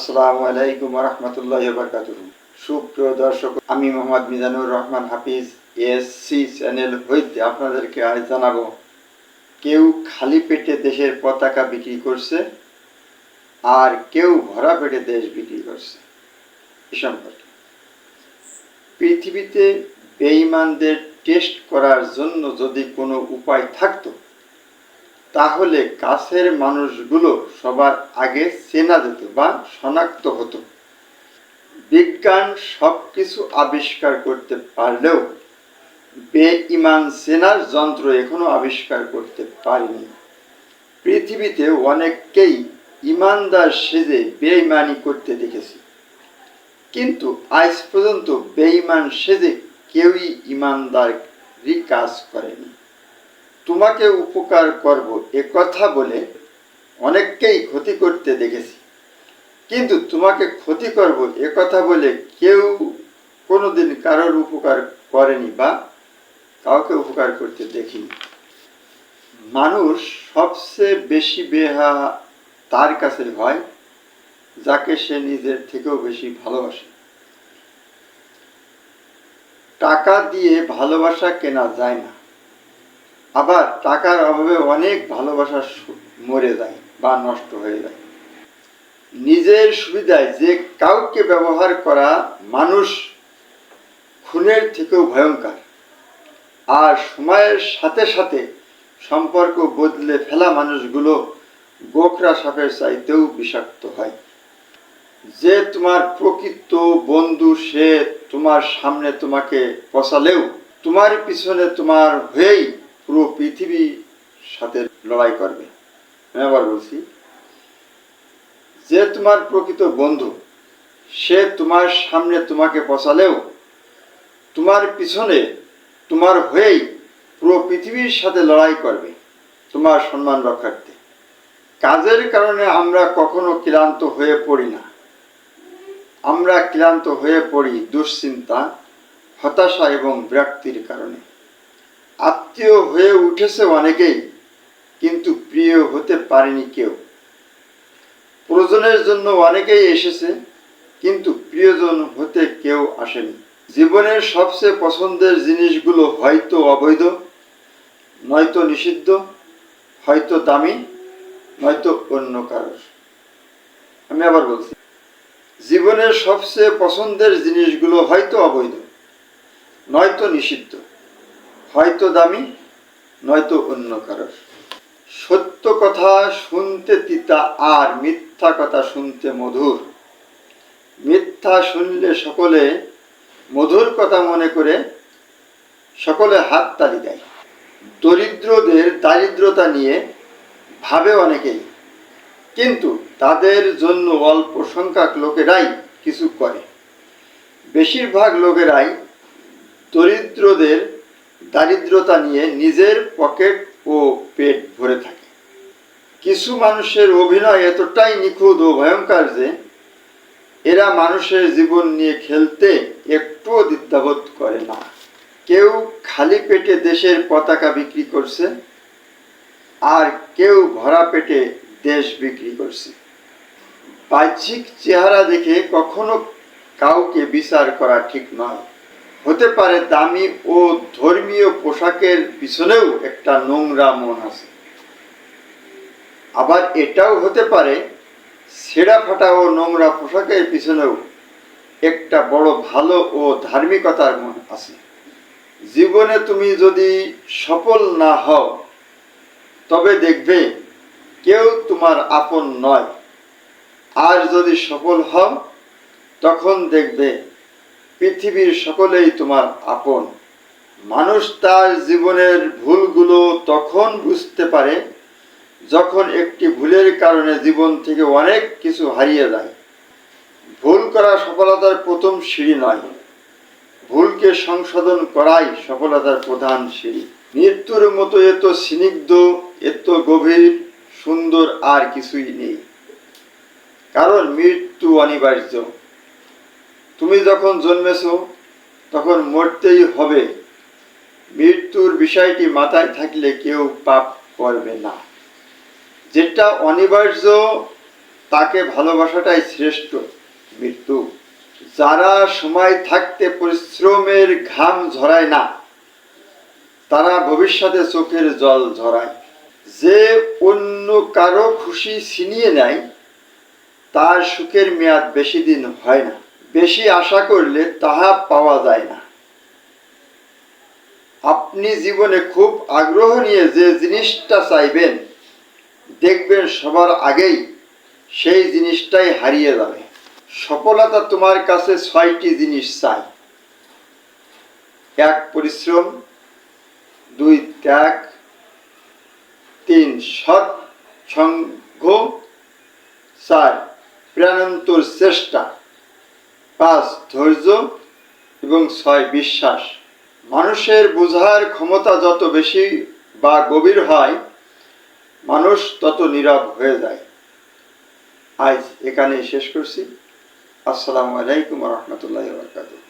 আসসালামু আলাইকুম রহমতুল্লাহ বরকাতুহ সুপ্রিয় দর্শক, আমি মোহাম্মদ মিজানুর রহমান হাফিজ এসসি চ্যানেল হইতে আপনাদেরকে আজ কেউ খালি পেটে দেশের পতাকা বিক্রি করছে আর কেউ ভরা পেটে দেশ বিক্রি করছে। এ সম্পর্কে। পৃথিবীতে বেঈমানদের টেস্ট করার জন্য যদি কোনো উপায় থাকতো তাহলে কাছের মানুষগুলো সবার আগে চেনা যেত বা শনাক্ত হতো। বিজ্ঞান সব কিছু আবিষ্কার করতে পারলেও বেঈমান সেনার যন্ত্র এখনও আবিষ্কার করতে পারেনি। পৃথিবীতে অনেককেই ইমানদার সেজে বেঈমানি করতে দেখেছি। কিন্তু আজ পর্যন্ত বেঈমান সেজে কেউই ইমানদারি কাজ করেনি। তোমাকে উপকার করব এ কথা বলে অনেককেই ক্ষতি করতে দেখেছি। কিন্তু তোমাকে ক্ষতি করব এ কথা বলে কেউ কোনোদিন কারোর উপকার করেনি বা কাউকে উপকার করতে দেখিনি। মানুষ সবচেয়ে বেশি বেহা তার কাছে হয়, যাকে সে নিজের থেকেও বেশি ভালোবাসে। টাকা দিয়ে ভালোবাসা কেনা যায় না। আবার টাকার অভাবে অনেক ভালোবাসা মরে যায় বা নষ্ট হয়ে যায়। নিজের সুবিধায় যে কাউকে ব্যবহার করা মানুষ খুনের থেকেও ভয়ঙ্কর। আর সময়ের সাথে সাথে সম্পর্ক বদলে ফেলা মানুষগুলো গোখরা সাপের চাইতেও বিষাক্ত হয়। যে তোমার প্রকৃত বন্ধু, সে তোমার সামনে তোমাকে পচালেও, তোমার পিছনে তোমার হয়েই পুরো পৃথিবীর সাথে লড়াই করবে। আমি আবার বলছি, যে তোমার প্রকৃত বন্ধু, সে তোমার সামনে তোমাকে পচালেও, তোমার পিছনে, তোমার হয়েই পুরো পৃথিবীর সাথে লড়াই করবে তোমার সম্মান রক্ষার্থে। কাজের কারণে আমরা কখনো ক্লান্ত হয়ে পড়ি না। আমরা ক্লান্ত হয়ে পড়ি দুশ্চিন্তা, হতাশা এবং বিরক্তির কারণে। আত্মীয় হয়ে উঠেছে অনেকেই, কিন্তু প্রিয় হতে পারেনি কেউ। প্রয়োজনের জন্য অনেকেই এসেছে, কিন্তু প্রিয়জন হতে কেউ আসেনি। জীবনের সবচেয়ে পছন্দের জিনিসগুলো হয়তো অবৈধ, নয়তো নিষিদ্ধ, হয়তো দামি, নয়তো অন্য কারোর। আমি আবার বলছি, জীবনের সবচেয়ে পছন্দের জিনিসগুলো হয়তো অবৈধ, নয়তো নিষিদ্ধ। হয়তো দামি, নয়তো অন্য কারোর সত্য কথা শুনতে তিতা আর মিথ্যা কথা শুনতে মধুর। মিথ্যা শুনলে সকলে মধুর কথা মনে করে, সকলে হাততালি দেয়। দরিদ্রদের দারিদ্রতা নিয়ে ভাবে অনেকেই, কিন্তু তাদের জন্য অল্প সংখ্যক লোকেরাই কিছু করে। বেশিরভাগ লোকেরাই দরিদ্রদের দারিদ্রতা নিয়ে নিজের পকেট ও পেট ভরে থাকে। কিছু মানুষের অভিনয় এতটাই নিখুঁত ও ভয়ঙ্কর যে, এরা মানুষের জীবন নিয়ে খেলতে একটুও দ্বিধাবোধ করে না। কেউ খালি পেটে দেশের পতাকা বিক্রি করছে, আর কেউ ভরা পেটে দেশ বিক্রি করছে। বাহ্যিক চেহারা দেখে কখনো কাউকে বিচার করা ঠিক নয়। হতে পারে দামি ও ধর্মীয় পোশাকের পিছনেও একটা নোংরা মন আছে। আবার এটাও হতে পারে ছেঁড়া ফাটা ও নোংরা পোশাকের পিছনেও একটা বড় ভালো ও ধার্মিকতার মন আছে। জীবনে তুমি যদি সফল না হও, তবে দেখবে কেউ তোমার আপন নয়। আর যদি সফল হও, তখন দেখবে পৃথিবীর সকলেই তোমার আপন। মানুষ তার জীবনের ভুলগুলো তখন বুঝতে পারে, যখন একটি ভুলের কারণে জীবন থেকে অনেক কিছু হারিয়ে যায়। ভুল করা সফলতার প্রথম সিঁড়ি নয়। ভুলকে সংশোধন করাই সফলতার প্রধান সিঁড়ি। মৃত্যুর মতো এত স্নিগ্ধ, এত গভীর, সুন্দর আর কিছুই নেই। কারণ মৃত্যু অনিবার্য। তুমি যখন জন্মেছ, তখন মরতেই হবে। মৃত্যুর বিষয়টি মাথায় থাকলে কেউ পাপ করবে না। যেটা অনিবার্য, তাকে ভালোবাসাটাই শ্রেষ্ঠ মৃত্যু। যারা সময় থাকতে পরিশ্রমের ঘাম ঝরায় না, তারা ভবিষ্যতে চোখের জল ঝরায়। যে অন্য কারও খুশি ছিনিয়ে নেয়, তার সুখের মেয়াদ বেশি দিন হয় না। বেশি আশা করলে তাহা পাওয়া যায় না। আপনি জীবনে খুব আগ্রহ নিয়ে যে জিনিসটা চাইবেন, দেখবেন সবার আগেই সেই জিনিসটাই হারিয়ে যাবে। সফলতা তোমার কাছে ছয়টি জিনিস চাই। এক, পরিশ্রম। দুই, ত্যাগ। তিন, সৎ সঙ্গ। চার, প্রাণান্তর চেষ্টা। পাঁচ, ধৈর্য এবং ছয়, বিশ্বাস। মানুষের বোঝার ক্ষমতা যত বেশি বা গভীর হয়, মানুষ তত নীরব হয়ে যায়। আজ এখানে শেষ করছি। আসসালামু আলাইকুম রহমতুল্লাহ বরকাতুহ।